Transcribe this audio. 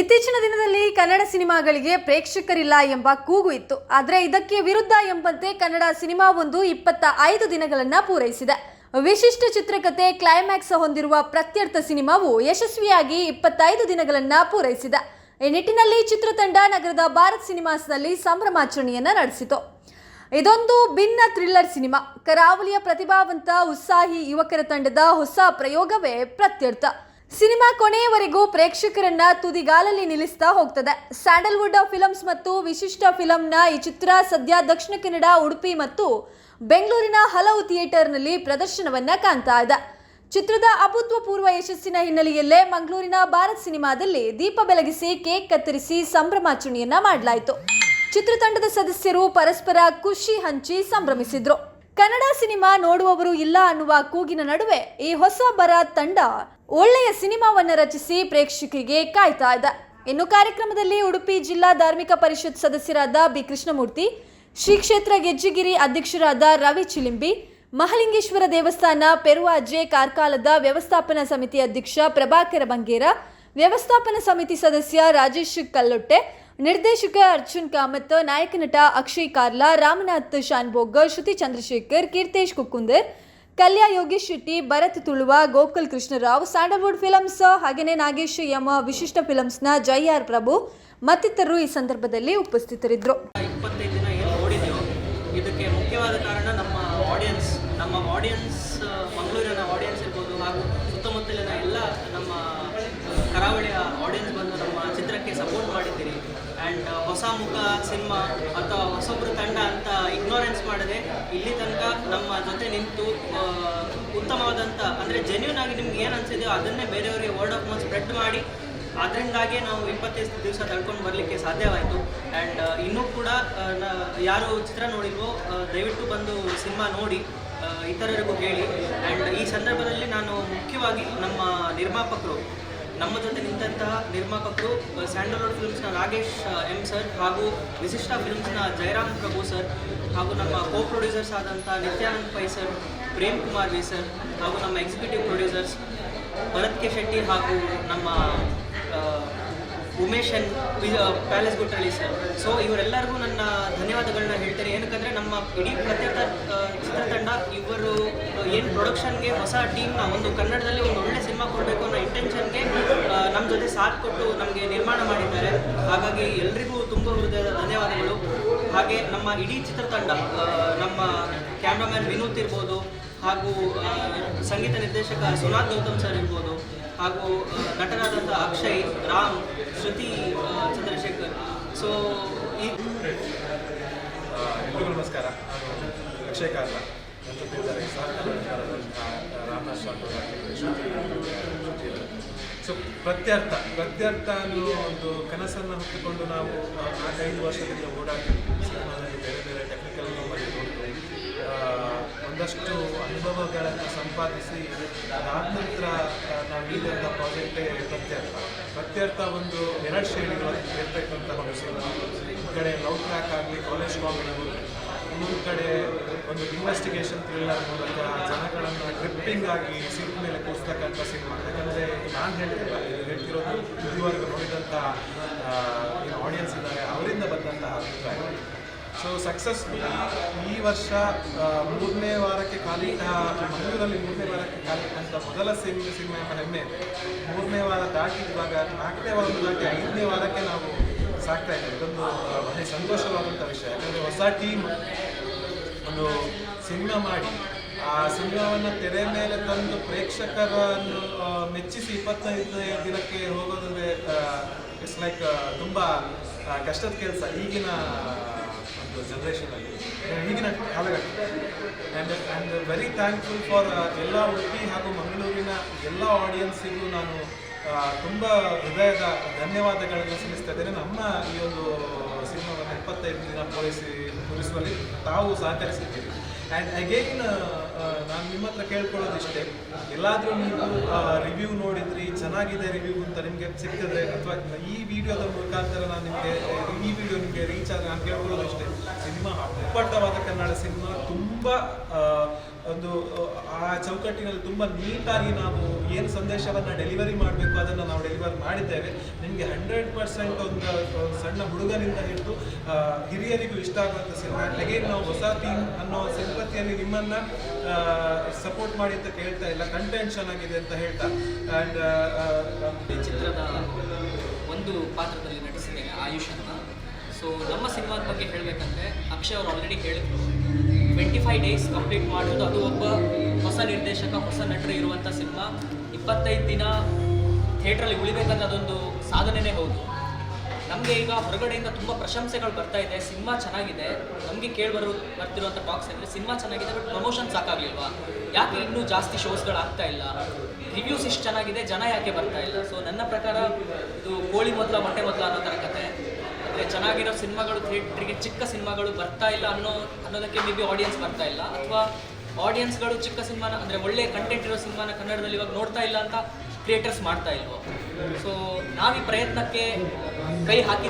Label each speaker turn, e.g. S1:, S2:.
S1: ಇತ್ತೀಚಿನ ದಿನದಲ್ಲಿ ಕನ್ನಡ ಸಿನಿಮಾಗಳಿಗೆ ಪ್ರೇಕ್ಷಕರಿಲ್ಲ ಎಂಬ ಕೂಗು ಇತ್ತು. ಆದರೆ ಇದಕ್ಕೆ ವಿರುದ್ಧ ಎಂಬಂತೆ ಕನ್ನಡ ಸಿನಿಮಾವೊಂದು ಇಪ್ಪತ್ತ ಐದು ದಿನಗಳನ್ನು ಪೂರೈಸಿದೆ. ವಿಶಿಷ್ಟ ಚಿತ್ರಕಥೆ ಕ್ಲೈಮ್ಯಾಕ್ಸ್ ಹೊಂದಿರುವ ಪ್ರತ್ಯರ್ಥ ಸಿನಿಮಾವು ಯಶಸ್ವಿಯಾಗಿ ಇಪ್ಪತ್ತೈದು ದಿನಗಳನ್ನು ಪೂರೈಸಿದೆ. ಈ ನಿಟ್ಟಿನಲ್ಲಿ ಚಿತ್ರತಂಡ ನಗರದ ಭಾರತ್ ಸಿನಿಮಾಸ್ನಲ್ಲಿ ಸಂಭ್ರಮಾಚರಣೆಯನ್ನು ನಡೆಸಿತು. ಇದೊಂದು ಭಿನ್ನ ಥ್ರಿಲ್ಲರ್ ಸಿನಿಮಾ. ಕರಾವಳಿಯ ಪ್ರತಿಭಾವಂತ, ಉತ್ಸಾಹಿ ಯುವಕರ ತಂಡದ ಹೊಸ ಪ್ರಯೋಗವೇ ಪ್ರತ್ಯರ್ಥ. ಸಿನಿಮಾ ಕೊನೆಯವರೆಗೂ ಪ್ರೇಕ್ಷಕರನ್ನ ತುದಿಗಾಲಲ್ಲಿ ನಿಲ್ಲಿಸ್ತಾ ಹೋಗ್ತದೆ. ಸ್ಯಾಂಡಲ್ವುಡ್ ಫಿಲಮ್ಸ್ ಮತ್ತು ವಿಶಿಷ್ಟ ಫಿಲಂನ ಈ ಚಿತ್ರ ಸದ್ಯ ದಕ್ಷಿಣ ಕನ್ನಡ, ಉಡುಪಿ ಮತ್ತು ಬೆಂಗಳೂರಿನ ಹಲವು ಥಿಯೇಟರ್ನಲ್ಲಿ ಪ್ರದರ್ಶನವನ್ನ ಕಾಣ್ತಾ ಇದೆ. ಚಿತ್ರದ ಅಭೂತ್ವಪೂರ್ವ ಯಶಸ್ಸಿನ ಹಿನ್ನೆಲೆಯಲ್ಲೇ ಮಂಗಳೂರಿನ ಭಾರತ್ ಸಿನಿಮಾದಲ್ಲಿ ದೀಪ ಬೆಳಗಿಸಿ ಕೇಕ್ ಕತ್ತರಿಸಿ ಸಂಭ್ರಮಾಚರಣೆಯನ್ನ ಮಾಡಲಾಯಿತು. ಚಿತ್ರತಂಡದ ಸದಸ್ಯರು ಪರಸ್ಪರ ಖುಷಿ ಹಂಚಿ ಸಂಭ್ರಮಿಸಿದ್ರು. ಕನ್ನಡ ಸಿನಿಮಾ ನೋಡುವವರು ಇಲ್ಲ ಅನ್ನುವ ಕೂಗಿನ ನಡುವೆ ಈ ಹೊಸ ಬರ ತಂಡ ಒಳ್ಳೆಯ ಸಿನಿಮಾವನ್ನ ರಚಿಸಿ ಪ್ರೇಕ್ಷಕರಿಗೆ ಕಾಯ್ತಾ ಇದೆ. ಇನ್ನು ಕಾರ್ಯಕ್ರಮದಲ್ಲಿ ಉಡುಪಿ ಜಿಲ್ಲಾ ಧಾರ್ಮಿಕ ಪರಿಷತ್ ಸದಸ್ಯರಾದ ಬಿ ಕೃಷ್ಣಮೂರ್ತಿ, ಶ್ರೀ ಕ್ಷೇತ್ರ ಗೆಜ್ಜಿಗಿರಿ ಅಧ್ಯಕ್ಷರಾದ ರವಿ ಚಿಲಿಂಬಿ, ಮಹಲಿಂಗೇಶ್ವರ ದೇವಸ್ಥಾನ ಪೆರುವಾಜೆ ಕಾರ್ಕಾಲದ ವ್ಯವಸ್ಥಾಪನಾ ಸಮಿತಿ ಅಧ್ಯಕ್ಷ ಪ್ರಭಾಕರ ಬಂಗೇರ, ವ್ಯವಸ್ಥಾಪನಾ ಸಮಿತಿ ಸದಸ್ಯ ರಾಜೇಶ್ ಕಲ್ಲೊಟ್ಟೆ ನಿರ್ದೇಶಕ ಅರ್ಜುನ್ ಕಾಮತ್, ನಾಯಕ ನಟ ಅಕ್ಷಯ್ ಕಾರ್ಲಾ, ರಾಮನಾಥ್ ಶಾನ್ಭೋಗ, ಶ್ರುತಿ ಚಂದ್ರಶೇಖರ್, ಕೀರ್ತೇಶ್ ಕುಕ್ಕುಂದರ್, ಕಲ್ಯಾ ಯೋಗೇಶ್ ಶೆಟ್ಟಿ, ಭರತ್ ತುಳುವ, ಗೋಕುಲ್ ಕೃಷ್ಣರಾವ್, ಸ್ಯಾಂಡಲ್ವುಡ್ ಫಿಲಮ್ಸ್ ಹಾಗೆಯೇ ನಾಗೇಶ್ ಎಂ ವಿಶಿಷ್ಟ ಫಿಲಮ್ಸ್ನ ಜೈ ಆರ್ ಪ್ರಭು ಮತ್ತಿತರರು ಈ ಸಂದರ್ಭದಲ್ಲಿ ಉಪಸ್ಥಿತರಿದ್ದರು.
S2: ಇಪ್ಪತ್ತೈದು ದಿನ ಏನು ಓಡಿದೆಯೋ ಇದಕ್ಕೆ ಮುಖ್ಯವಾದ ಕಾರಣ ನಮ್ಮ ಆಡಿಯನ್ಸ್ ನಮ್ಮ ಆಡಿಯನ್ಸ್ ಮಂಗಳೂರಿನ ಆಡಿಯನ್ಸ್ ಇರ್ಬೋದು ಹಾಗೂ ಸುತ್ತಮುತ್ತಲಿನ ಎಲ್ಲ ನಮ್ಮ ಕರಾವಳಿಯ ಆಡಿಯನ್ಸ್ ಬಂದು ನಮ್ಮ ಚಿತ್ರಕ್ಕೆ ಸಪೋರ್ಟ್ ಮಾಡಿದ್ದೀರಿ. ಆ್ಯಂಡ್ ಹೊಸ ಮುಖ, ಸಿನಿಮಾ ಅಥವಾ ಹೊಸೊಬ್ಬರು ತಂಡ ಅಂತ ಇಗ್ನೋರೆನ್ಸ್ ಮಾಡದೆ ಇಲ್ಲಿ ತನಕ ನಮ್ಮ ಜೊತೆ ನಿಂತು ಉತ್ತಮವಾದಂಥ ಅಂದರೆ ಜೆನ್ಯೂನ್ ಆಗಿ ನಿಮ್ಗೆ ಏನು ಅನಿಸಿದೆಯೋ ಅದನ್ನೇ ಬೇರೆಯವರಿಗೆ ವರ್ಡ್ ಆಫ್ ಮೌತ್ ಸ್ಪ್ರೆಡ್ ಮಾಡಿ, ಅದರಿಂದಾಗೆ ನಾವು ಇಪ್ಪತ್ತೈದು ದಿವಸ ತಡ್ಕೊಂಡು ಬರಲಿಕ್ಕೆ ಸಾಧ್ಯವಾಯಿತು. ಆ್ಯಂಡ್ ಇನ್ನೂ ಕೂಡ ಯಾರು ಚಿತ್ರ ನೋಡಿಲ್ವೋ ದಯವಿಟ್ಟು ಬಂದು ಸಿನಿಮಾ ನೋಡಿ ಇತರರಿಗೂ ಹೇಳಿ. ಆ್ಯಂಡ್ ಈ ಸಂದರ್ಭದಲ್ಲಿ ನಾನು ಮುಖ್ಯವಾಗಿ ನಮ್ಮ ನಿರ್ಮಾಪಕರು ನಮ್ಮ ಜೊತೆ ನಿಂತಹ ನಿರ್ಮಾಪಕರು ಸ್ಯಾಂಡಲ್ವುಡ್ ಫಿಲ್ಮ್ಸ್ನ ರಾಗೇಶ್ ಎಂ ಸರ್ ಹಾಗೂ ವಿಶಿಷ್ಟ ಫಿಲ್ಮ್ಸ್ನ ಜಯರಾಮ್ ಪ್ರಭು ಸರ್ ಹಾಗೂ ನಮ್ಮ ಕೋ ಪ್ರೊಡ್ಯೂಸರ್ಸ್ ಆದಂಥ Nithyanand Pai sir Prem Kumar V sir ಹಾಗೂ ನಮ್ಮ executive producers Bharath K Shetty ಹಾಗೂ ನಮ್ಮ Umesh N palace Guttalli sir so ಇವರೆಲ್ಲರಿಗೂ ನನ್ನ ಧನ್ಯವಾದಗಳನ್ನ ಹೇಳ್ತೇನೆ. ಏನಕ್ಕಂದರೆ ನಮ್ಮ ಇಡೀ ಪ್ರತ್ಯೇಕ ಚಿತ್ರತಂಡ ಇವರು ಏನು ಪ್ರೊಡಕ್ಷನ್ಗೆ ಹೊಸ ಟೀಮ್ನ ಒಂದು ಕನ್ನಡದಲ್ಲಿ ಒಂದು ಒಳ್ಳೆ ಸಿನಿಮಾ ಕೊಡಬೇಕು ಅನ್ನೋ ಇಂಟೆನ್ಷನ್ಗೆ ನಮ್ಮ ಜೊತೆ ಸಾಥ್ ಕೊಟ್ಟು ನಮಗೆ ನಿರ್ಮಾಣ ಮಾಡಿದ್ದಾರೆ. ಹಾಗಾಗಿ ಎಲ್ರಿಗೂ ತುಂಬ ಹೃದಯದ ಧನ್ಯವಾದಗಳು. ಹಾಗೆ ನಮ್ಮ ಇಡೀ ಚಿತ್ರತಂಡ ನಮ್ಮ ಕ್ಯಾಮ್ರಾಮ್ಯಾನ್ ವಿನೂತ್ ಇರ್ಬೋದು, ಹಾಗೂ ಸಂಗೀತ ನಿರ್ದೇಶಕ ಸುನಾಥ್ ಗೌತಮ್ ಸರ್ ಇರ್ಬೋದು, ಹಾಗೂ ನಟನಾದಂಥ ಅಕ್ಷಯ್, ರಾಮ್, ಶ್ರುತಿ ಚಂದ್ರಶೇಖರ್. ಸೊ ಈ
S3: ನಮಸ್ಕಾರ. ಅಕ್ಷಯ್ ಸೊ ಪ್ರತ್ಯರ್ಥ ಪ್ರತ್ಯರ್ಥ ಅನ್ನೋ ಒಂದು ಕನಸನ್ನು ಹೊತ್ತುಕೊಂಡು ನಾವು ನಾಲ್ಕೈದು ವರ್ಷದಿಂದ ಓಡಾಡ್ತೀವಿ ಸಿನಿಮಾದಲ್ಲಿ ಬೇರೆ ಬೇರೆ ಟೆಕ್ನಿಕಲ್ ನೋಡ್ತೀವಿ ಒಂದಷ್ಟು ಅನುಭವಗಳನ್ನು ಸಂಪಾದಿಸಿ ಅದಾದ ನಂತರ ನಾವು ಈದಂಥ ಪ್ರಾಜೆಕ್ಟೇ ಪ್ರತ್ಯರ್ಥ. ಪ್ರತ್ಯರ್ಥ ಒಂದು ಎರಡು ಶೈಲಿಗಳಲ್ಲಿ ಇರ್ತಕ್ಕಂಥ ಒಂದು ಕಡೆ ಲವ್ ಟ್ರ್ಯಾಕ್ ಆಗಲಿ ಕಾಲೇಜ್ ಕಾಮಿಡಿ ಇನ್ನೊಂದು ಕಡೆ ಒಂದು ಇನ್ವೆಸ್ಟಿಗೇಷನ್ ಥ್ರಿಲ್ಲರ್ ಮೂಲಕ ಜನಗಳನ್ನು ಗ್ರಿಪ್ಪಿಂಗ್ ಆಗಿ ಸೀಟ್ ಮೇಲೆ ಕೂರಿಸ್ತಕ್ಕಂಥ ಸಿನಿಮಾ ಯಾಕಂದರೆ ನಾನು ಹೇಳ್ತಿಲ್ಲ ಇದು ಹೇಳ್ತಿರೋದು ಇದುವರೆಗೂ ನೋಡಿದಂಥ ಏನು ಆಡಿಯನ್ಸ್ ಇದ್ದಾರೆ, ಅವರಿಂದ ಬಂದಂತಹ ಅಭಿಪ್ರಾಯ. ಸೊ ಸಕ್ಸಸ್ಫುಲ್ ಈ ವರ್ಷ ಮೂರನೇ ವಾರಕ್ಕೆ ಕಾಲಿಟ್ಟ ಮಂಗಳೂರಲ್ಲಿ ಮೂರನೇ ವಾರಕ್ಕೆ ಕಾಲಿಟ್ಟಂಥ ಮೊದಲ ಸಿನಿಮಾ ಸಿನಿಮಾ ಎಂಬ ಹೆಮ್ಮೆ. ಮೂರನೇ ವಾರ ದಾಟಿ ನಾಲ್ಕನೇ ವಾರ ದಾಟಿ ಐದನೇ ವಾರಕ್ಕೆ ನಾವು ಸಾಕ್ತಾ ಇದೆ. ಇದೊಂದು ಬಹಳ ಸಂತೋಷವಾದಂಥ ವಿಷಯ. ಯಾಕಂದರೆ ಹೊಸ ಟೀಮ್ ಒಂದು ಸಿನಿಮಾ ಮಾಡಿ, ಆ ಸಿನಿಮಾವನ್ನು ತೆರೆ ಮೇಲೆ ತಂದು ಪ್ರೇಕ್ಷಕರನ್ನು ಮೆಚ್ಚಿಸಿ ಇಪ್ಪತ್ತೈದು ದಿನಕ್ಕೆ ಹೋಗೋದಂದರೆ ಇಟ್ಸ್ ಲೈಕ್ ತುಂಬ ಕಷ್ಟದ ಕೆಲಸ ಈಗಿನ ಒಂದು ಜನ್ರೇಷನಲ್ಲಿ ಈಗಿನ ಕಾಲಘಟ್ಟ and and very thankful for ಎಲ್ಲ ಉಡುಪಿ ಹಾಗೂ ಮಂಗಳೂರಿನ ಎಲ್ಲ ಆಡಿಯನ್ಸಿಗೂ ನಾನು ತುಂಬ ಹೃದಯದ ಧನ್ಯವಾದಗಳನ್ನು ಸಲ್ಲಿಸ್ತಾ ಇದ್ದೇನೆ. ನಮ್ಮ ಈ ಒಂದು ಸಿನಿಮಾವನ್ನು ಇಪ್ಪತ್ತೈದು ದಿನ ಪೂರೈಸಿ ಪೂರೈಸುವಲ್ಲಿ ತಾವು ಸಹಕರಿಸಿದ್ದೀರಿ. ಆ್ಯಂಡ್ ಅಗೇನ್ ನಾನು ನಿಮ್ಮ ಹತ್ರ ಕೇಳ್ಕೊಳ್ಳೋದಿಷ್ಟೇ, ಎಲ್ಲಾದರೂ ನೀವು ರಿವ್ಯೂ ನೋಡಿದ್ರಿ, ಚೆನ್ನಾಗಿದೆ ರಿವ್ಯೂ ಅಂತ ನಿಮಗೆ ಸಿಕ್ಕಿದ್ರೆ, ಅಥವಾ ಈ ವಿಡಿಯೋದ ಮುಖಾಂತರ ನಾನು ನಿಮಗೆ, ಈ ವಿಡಿಯೋ ನಿಮಗೆ ರೀಚ್ ಆಗಿ ನಾನು ಕೇಳ್ಕೊಳ್ಳೋದಿಷ್ಟೇ. ಸಿನಿಮಾ, ಅಪ್ಪಟ್ಟವಾದ ಕನ್ನಡ ಸಿನಿಮಾ, ತುಂಬ ಒಂದು, ಆ ಚೌಕಟ್ಟಿನಲ್ಲಿ ತುಂಬ ನೀಟಾಗಿ ನಾವು ಏನು ಸಂದೇಶವನ್ನು ಡೆಲಿವರಿ ಮಾಡಬೇಕು, ಅದನ್ನು ನಾವು ಡೆಲಿವರಿ ಮಾಡಿದ್ದೇವೆ. ನಿಮಗೆ ಹಂಡ್ರೆಡ್ ಪರ್ಸೆಂಟ್ ಒಂದು ಸಣ್ಣ ಹುಡುಗನಿಂದ ಹಿಡಿದು ಹಿರಿಯರಿಗೂ ಇಷ್ಟ ಆಗುವಂಥ ಸಿನಿಮಾ. ಅಗೇನ್ ನಾವು ಹೊಸ ಟೀಮ್ ಅನ್ನೋ ಸಿಂಪತಿಯಲ್ಲಿ ನಿಮ್ಮನ್ನು ಸಪೋರ್ಟ್ ಮಾಡಿ ಅಂತ ಕೇಳ್ತಾ ಇಲ್ಲ. ಕಂಟೆಂಟ್ ಚೆನ್ನಾಗಿದೆ ಅಂತ ಹೇಳ್ತಾ. ಆ್ಯಂಡ್
S4: ಚಿತ್ರದ ಒಂದು ಪಾತ್ರದಲ್ಲಿ ನಟಿಸಿದ್ದೇನೆ ಆಯುಷ್ ಅಂತ. ಸೊ ನಮ್ಮ ಸಿನಿಮಾದ ಬಗ್ಗೆ ಹೇಳಬೇಕಂದ್ರೆ ಅಕ್ಷಯ್ ಅವರು ಆಲ್ರೆಡಿ ಹೇಳಿದ್ರು. ಟ್ವೆಂಟಿ ಫೈವ್ ಡೇಸ್ ಕಂಪ್ಲೀಟ್ ಮಾಡೋದು, ಅದು ಒಬ್ಬ ಹೊಸ ನಿರ್ದೇಶಕ, ಹೊಸ ನಟರು ಇರುವಂಥ ಸಿನಿಮಾ. ಇಪ್ಪತ್ತೈದು ದಿನ ಥಿಯೇಟ್ರಲ್ಲಿ ಉಳಿಬೇಕಂದ್ರೆ ಅದೊಂದು ಸಾಧನೆಯೇ ಹೌದು. ನಮಗೆ ಈಗ ಹೊರಗಡೆಯಿಂದ ತುಂಬ ಪ್ರಶಂಸೆಗಳು ಬರ್ತಾ ಇದೆ, ಸಿನಿಮಾ ಚೆನ್ನಾಗಿದೆ. ನಮಗೆ ಕೇಳಿ ಬರೋ ಬರ್ತಿರುವಂಥ ಟಾಕ್ಸ್ ಅಂದರೆ ಸಿನಿಮಾ ಚೆನ್ನಾಗಿದೆ ಬಟ್ ಪ್ರಮೋಷನ್ ಸಾಕಾಗಲಿಲ್ವಾ? ಯಾಕೆ ಇನ್ನೂ ಜಾಸ್ತಿ ಶೋಸ್ಗಳು ಆಗ್ತಾ ಇಲ್ಲ? ರಿವ್ಯೂಸ್ ಇಷ್ಟು ಚೆನ್ನಾಗಿದೆ, ಜನ ಯಾಕೆ ಬರ್ತಾ ಇಲ್ಲ? ಸೊ ನನ್ನ ಪ್ರಕಾರ ಇದು ಕೋಳಿ ಮೊದಲ, ಮೊಟ್ಟೆ ಮೊದಲ ಅನ್ನೋ ಥರ ಕತೆ. ಅಂದರೆ ಚೆನ್ನಾಗಿರೋ ಸಿನಿಮಾಗಳು, ಥಿಯೇಟ್ರಿಗೆ ಚಿಕ್ಕ ಸಿನಿಮಾಗಳು ಬರ್ತಾ ಇಲ್ಲ ಅನ್ನೋ, ಅನ್ನೋದಕ್ಕೆ ಮೇ ಬಿ ಆಡಿಯನ್ಸ್ ಬರ್ತಾ ಇಲ್ಲ. ಅಥವಾ ಆಡಿಯನ್ಸ್ಗಳು ಚಿಕ್ಕ ಸಿನಿಮಾನ, ಅಂದರೆ ಒಳ್ಳೆ ಕಂಟೆಂಟ್ ಇರೋ ಸಿನಿಮಾನ ಕನ್ನಡದಲ್ಲಿ ಇವಾಗ ನೋಡ್ತಾ ಇಲ್ಲ ಅಂತ ಕ್ರಿಯೇಟರ್ಸ್ ಮಾಡ್ತಾ ಇಲ್ವೋ? ಸೊ ನಾವು ಈ ಪ್ರಯತ್ನಕ್ಕೆ ಕೈ ಹಾಕಿದ್ದೀವಿ.